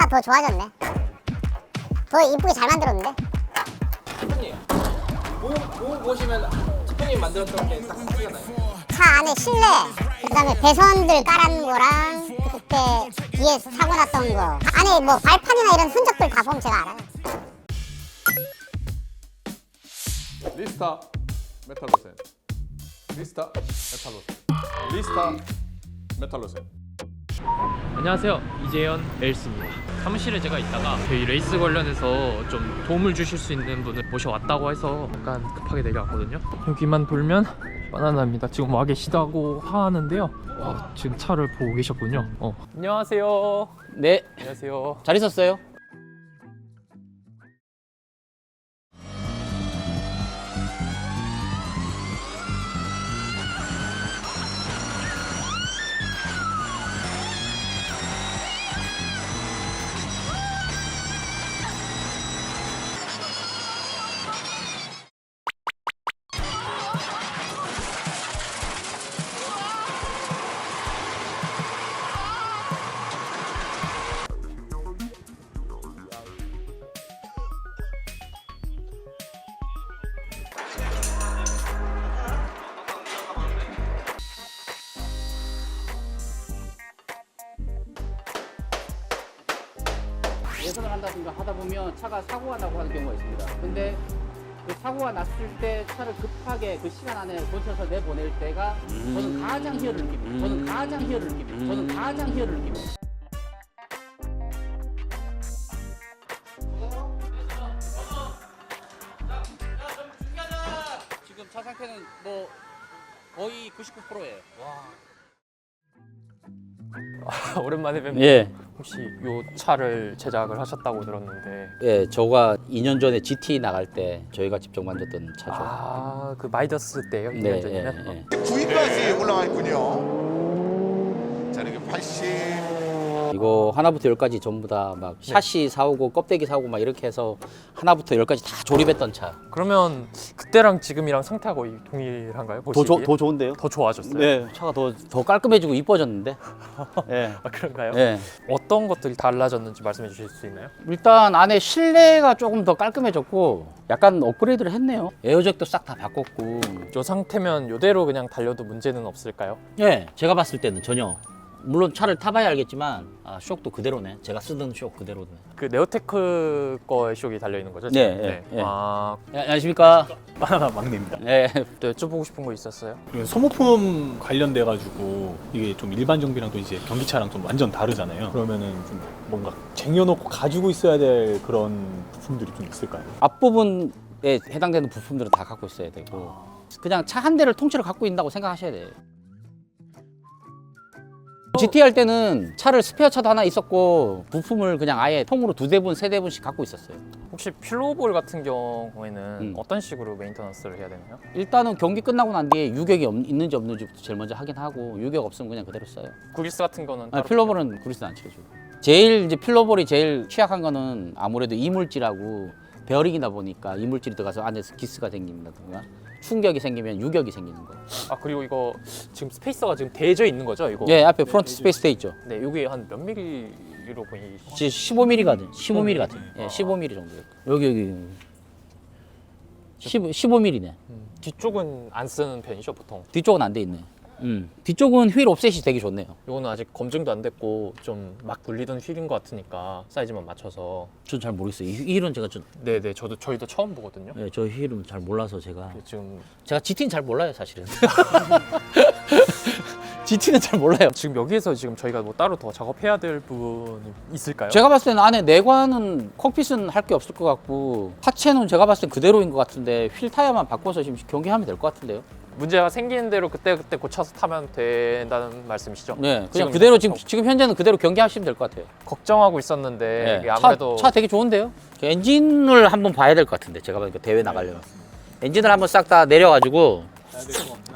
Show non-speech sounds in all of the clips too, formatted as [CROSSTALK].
차 더 좋아졌네. 더 이쁘게 잘 만들었는데? 대표님 뭐, 뭐 보시면 대표님 만들었던 게딱 쓰잖아요? 차 안에 실내, 그 다음에 배선들 깔아놓은 거랑 그때 뒤에 사고 났던 거. 안에 뭐 발판이나 이런 흔적들 다 보면 제가 알아요. 리스타 메탈로센. 리스타 메탈로센. 리스타 메탈로센. 안녕하세요. 이재현 엘스입니다 사무실에 제가 있다가 저희 레이스 관련해서 좀 도움을 주실 수 있는 분을 모셔왔다고 해서 약간 급하게 내려왔거든요. 여기만 돌면 바나나입니다. 지금 와 계시다고 하는데요. 와, 지금 차를 보고 계셨군요. 어. 안녕하세요. 네. 안녕하세요. 잘 있었어요? 예선을 한다든가 하다 보면 차가 사고가 나고 하는 경우가 있습니다. 근데 그 사고가 났을 때 차를 급하게 그 시간 안에 고쳐서 내보낼 때가 저는 가장 희열을 느낍니다. 저는 가장 희열을 느낍니다. 저는 가장 희열을 느낍니다. 지금 차 상태는 뭐 거의 99%예요. [LAUGHS] 오랜만에 뵙네요 예. 혹시 요 차를 제작을 하셨다고 들었는데 예, 저가 2년 전에 GT 나갈 때 저희가 직접 만졌던 차죠. 아 그 마이더스 때요 네, 2년 예, 전이면 예. 9위까지 올라가 있군요. 자, 이렇게 80. 이거 하나부터 열까지 전부 다막 샤시 사오고 껍데기 사오고 막 이렇게 해서 하나부터 열까지 다 조립했던 차. 그러면 그때랑 지금이랑 상태가 거의 동일한가요? 더, 보시기에? 조, 더 좋은데요? 더 좋아졌어요? 네, 차가 더, 더 깔끔해지고 이뻐졌는데. 예. [LAUGHS] 아 그런가요? 예. 어떤 것들이 달라졌는지 말씀해 주실 수 있나요? 일단 안에 실내가 조금 더 깔끔해졌고 약간 업그레이드를 했네요. 에어잭도 싹 다 바꿨고. 요 상태면 요대로 그냥 달려도 문제는 없을까요? 예, 제가 봤을 때는 전혀. 물론 차를 타봐야 알겠지만 아, 쇼크도 그대로네. 제가 쓰던 쇼크 그대로네. 그 네오테크 거의 쇼이 달려 있는 거죠? 네, 지금? 예, 예. [LAUGHS] 아, 야, 안녕하십니까? 바나나 막내입니다. 네. 또 여쭤보고 싶은 거 있었어요? 이건 소모품 관련돼 가지고 이게 좀 일반 정비랑 또 이제 경기차랑 좀 완전 다르잖아요. 그러면은 좀 뭔가 쟁여놓고 가지고 있어야 될 그런 부품들이 좀 있을까요? 앞부분에 해당되는 부품들은 다 갖고 있어야 되고 그냥 차 한 대를 통째로 갖고 있다고 생각하셔야 돼요. GT 할 때는 차를 스페어 차도 하나 있었고 부품을 그냥 아예 통으로 두 대분 세 대분씩 갖고 있었어요. 혹시 필로볼 같은 경우에는 음. 어떤 식으로 메인터넌스를 해야 되나요? 일단은 경기 끝나고 난 뒤에 유격이 없- 있는지 없는지부터 제일 먼저 확인하고 유격 없으면 그냥 그대로 써요. 구리스 같은 거는 아, 따로 필로볼은 그리스 안 칠해줘요. 제일 이제 필로볼이 제일 취약한 거는 아무래도 이물질하고 베어링이다 보니까 이물질이 들어가서 안에서 기스가 생긴다든가 충격이 생기면 유격이 생기는 거. 아 그리고 이거 지금 스페이서가 지금 대져 있는 거죠? 이거 예, 앞에 프론트 스페이스 돼 있죠. 네, 이게 한몇 미리로 보이? 지금 15mm거든. 15mm 같아. 예, 15mm 정도. 여기 여기 15 15mm네. 뒤쪽은 안 쓰는 편이죠 보통. 뒤쪽은 안 돼 있네. 음. 뒤쪽은 휠 옵셋이 되게 좋네요. 이거는 아직 검증도 안 됐고 좀 막 굴리던 휠인 것 같으니까 사이즈만 맞춰서. 전 잘 모르겠어요. 이 휠은 제가 좀, 네네, 저도 저희도 처음 보거든요. 예, 저 휠은 잘 몰라서 제가 지금 제가 GT는 잘 몰라요, 사실은. [LAUGHS] GT는 잘 몰라요. 지금 여기에서 지금 저희가 뭐 따로 더 작업해야 될 부분이 있을까요? 제가 봤을 때는 안에 내관은 콕핏은 할 게 없을 것 같고 하체는 제가 봤을 땐 그대로인 것 같은데 휠 타이어만 바꿔서 지금 경기하면 될 것 같은데요. 문제가 생기는 대로 그때 그때 고쳐서 타면 된다는 말씀이시죠? 네, 그냥 지금 그대로 지금 지금 현재는 그대로 경기하시면 될 것 같아요. 걱정하고 있었는데 네, 이게 아무래도 차, 차 되게 좋은데요. 그 엔진을 한번 봐야 될 것 같은데 제가 보니까 대회 나가려면 엔진을 한번 싹 다 내려가지고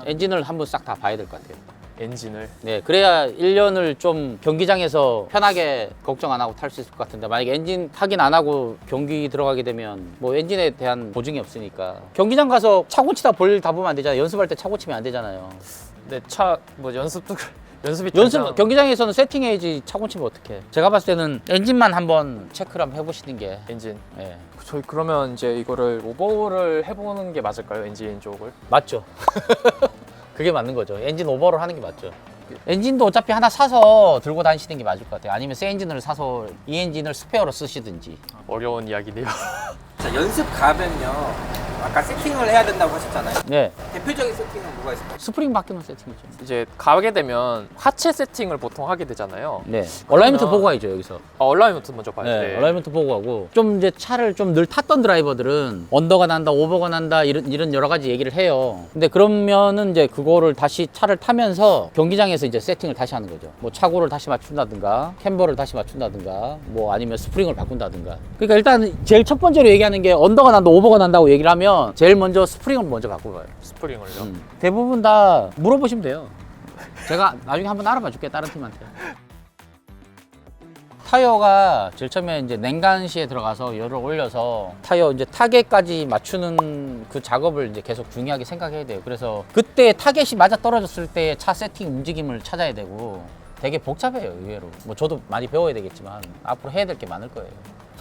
엔진을 한번 싹 다 봐야 될 것 같아요. 엔진을 네, 그래야 1년을 좀 경기장에서 편하게 걱정 안 하고 탈 수 있을 것 같은데 만약에 엔진 확인 안 하고 경기 들어가게 되면 뭐 엔진에 대한 보증이 없으니까 경기장 가서 차 고 치다 볼 다 보면 안 되잖아요. 연습할 때 차 고 치면 안 되잖아요. 내차뭐 연습도 연습이 연습 당장- 경기장에서는 세팅해야지 차고 치면 어떡해. 제가 봤을 때는 엔진만 한번 체크를 한번 해보시는 게 엔진. 예. 저희 그러면 이제 이거를 오버를 해보는 게 맞을까요? 엔진 쪽을? 맞죠. [LAUGHS] 그게 맞는 거죠. 엔진 오버를 하는 게 맞죠. 엔진도 어차피 하나 사서 들고 다니시는 게 맞을 것 같아요. 아니면 새 엔진을 사서 이 엔진을 스페어로 쓰시든지. 어려운 이야기네요. 자, 연습 가면요. 아까 세팅을 해야 된다고 하셨잖아요. 네. 대표적인 세팅은 뭐가 있을까요? 스프링 바뀌면 세팅이죠. 이제 가게 되면 하체 세팅을 보통 하게 되잖아요. 네. 얼라이먼트 보고 가야죠, 여기서. 아, 얼라이먼트 먼저 봐야 네, 돼. 얼라이먼트 보고 가고 좀 이제 차를 좀 늘 탔던 드라이버들은 언더가 난다, 오버가 난다 이런 이런 여러 가지 얘기를 해요. 근데 그러면은 이제 그거를 다시 차를 타면서 경기장에서 이제 세팅을 다시 하는 거죠. 뭐 차고를 다시 맞춘다든가, 캠버를 다시 맞춘다든가, 뭐 아니면 스프링을 바꾼다든가. 그러니까 일단 제일 첫 번째로 얘기하는 게 언더가 난다, 오버가 난다고 얘기를 하면 제일 먼저 스프링을 먼저 바꾸고 가요. 스프링을요. 음. 대부분 다 물어보시면 돼요. 제가 나중에 한번 알아봐 줄게요. 다른 팀한테. 타이어가 제일 처음에 이제 냉간시에 들어가서 열을 올려서 타이어 이제 타겟까지 맞추는 그 작업을 이제 계속 중요하게 생각해야 돼요. 그래서 그때 타겟이 맞아 떨어졌을 때 차 세팅 움직임을 찾아야 되고 되게 복잡해요, 의외로. 뭐 저도 많이 배워야 되겠지만 앞으로 해야 될 게 많을 거예요.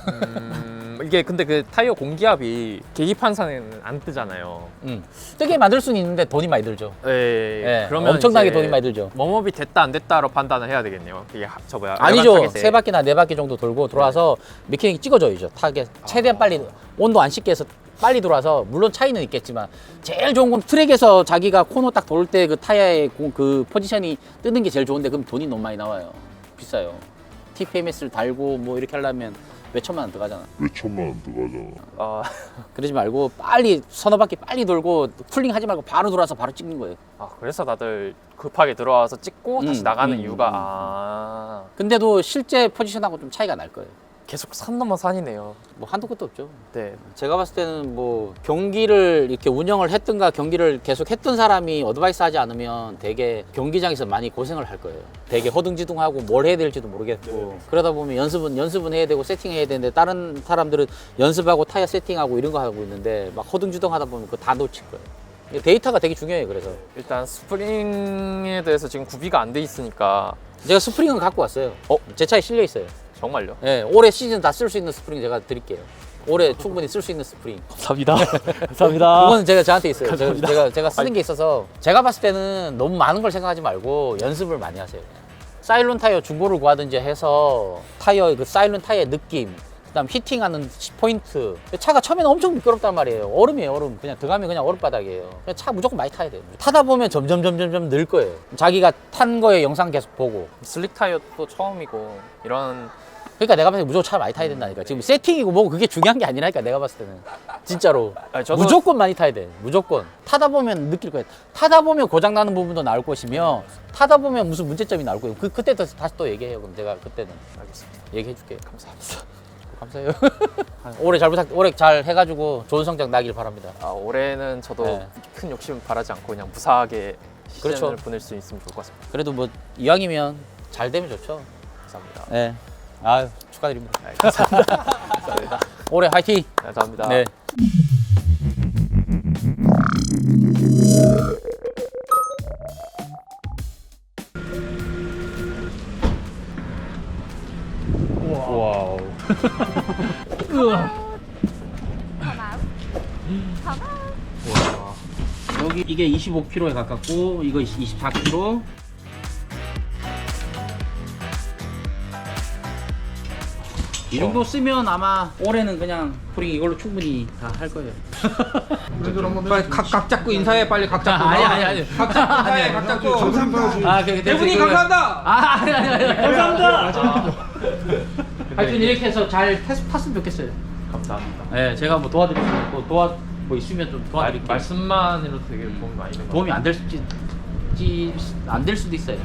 음, 이게 근데 그 타이어 공기압이 계기판상에는 안 뜨잖아요. 음. 뜨게 만들 수는 있는데 돈이 많이 들죠. 예. 예, 엄청나게 이제 돈이 많이 들죠. 웜업이 됐다 안 됐다로 판단을 해야 되겠네요. 이게 하- 저 뭐야? 아니죠. 타겟에. 세 바퀴나 네 바퀴 정도 돌고 들어와서 메케닉 찍어줘야죠. 타겟 최대한 빨리 온도 안 식게 해서 빨리 들어와서 물론 차이는 있겠지만 제일 좋은 건 트랙에서 자기가 코너 딱 돌 때 그 타이어의 고- 그 포지션이 뜨는 게 제일 좋은데 그럼 돈이 너무 많이 나와요. 비싸요. TPMS를 달고 뭐 이렇게 하려면 몇 천만 원 들어가잖아. 아, [LAUGHS] 그러지 말고 빨리 서너 바퀴 빨리 돌고 쿨링 하지 말고 바로 돌아서 바로 찍는 거예요. 아, 그래서 다들 급하게 들어와서 찍고 다시 음, 나가는 음, 이유가 음, 음. 아 근데도 실제 포지션하고 좀 차이가 날 거예요. 계속 산 넘어 산이네요. 뭐 한도 끝도 없죠. 네. 제가 봤을 때는 뭐 경기를 이렇게 운영을 했든가 경기를 계속 했던 사람이 어드바이스 하지 않으면 되게 경기장에서 많이 고생을 할 거예요. 되게 허둥지둥하고 뭘 해야 될지도 모르겠고 그러다 보면 연습은 연습은 해야 되고 세팅해야 되는데 다른 사람들은 연습하고 타이어 세팅하고 이런 거 하고 있는데 막 허둥지둥하다 보면 그거 다 놓칠 거예요. 데이터가 되게 중요해요. 그래서 일단 스프링에 대해서 지금 구비가 안 돼 있으니까 제가 스프링은 갖고 왔어요. 어, 제 차에 실려 있어요. 정말요? 예, 올해 시즌 다 쓸 수 있는 스프링 제가 드릴게요. 올해 충분히 쓸 수 있는 스프링. 감사합니다. [LAUGHS] 감사합니다. 그거는 제가 저한테 있어요. 제가, 제가 제가 쓰는 게 있어서 제가 봤을 때는 너무 많은 걸 생각하지 말고 연습을 많이 하세요. 사일론 타이어 중고를 구하든지 해서 타이어 그 사일론 타이어의 느낌, 그다음 히팅하는 시- 포인트. 차가 처음에는 엄청 미끄럽단 말이에요. 얼음이에요, 얼음. 그냥 들어가면 그냥 얼음바닥이에요. 그냥 차 무조건 많이 타야 돼요. 타다 보면 점점 점점 점늘 거예요. 자기가 탄 거에 영상 계속 보고. 슬릭 타이어도 처음이고 이런 그러니까 내가 봤을 때 무조건 차를 많이 타야 된다니까. 지금 세팅이고 뭐고 그게 중요한 게 아니라니까 내가 봤을 때는. 진짜로. 아니, 저도- 무조건 많이 타야 돼. 무조건. 타다 보면 느낄 거야. 타다 보면 고장 나는 부분도 나올 것이며 타다 보면 무슨 문제점이 나올 거예요. 그 그때 또 다시 또 얘기해요. 그럼 내가 그때는 알겠습니다. 얘기해 줄게요. 감사합니다. [LAUGHS] 감사해요. [LAUGHS] 올해 잘 부탁 올해 잘 해 가지고 좋은 성적 나길 바랍니다. 아, 올해는 저도 네. 큰 욕심 바라지 않고 그냥 무사하게 시즌을 그렇죠. 보낼 수 있으면 좋을 것 같습니다. 그래도 뭐 이왕이면 잘 되면 좋죠. 감사합니다. 네. 아유, 축하드립니다. 네, 감사합니다. 감사합니다. [LAUGHS] 올해 화이팅. 감사합니다. 네. 와우. [LAUGHS] 여기 이게 25kg에 가깝고 이거 24kg. 이 정도 쓰면 아마 올해는 그냥 프링 이걸로 충분히 다 할 거예요. [LAUGHS] 빨리 각, 각 잡고 인사해. 빨리 각 잡고. 아니 아니 아니. 각 잡고 인사해. 각 잡고. 아, 그 대분이 감사합니다. 아, 아니 아니 아니. 감사합니다. [LAUGHS] 하여튼 이렇게 해서 잘 탔, 탔으면 좋겠어요. 감사합니다. 네, 제가 뭐 도와드릴 수 있고 도와 뭐 있으면 좀 도와드릴게요. 말씀만으로도 되게 도움이 많이 된것 도움이 안 될 수도 안될 수도 있어요.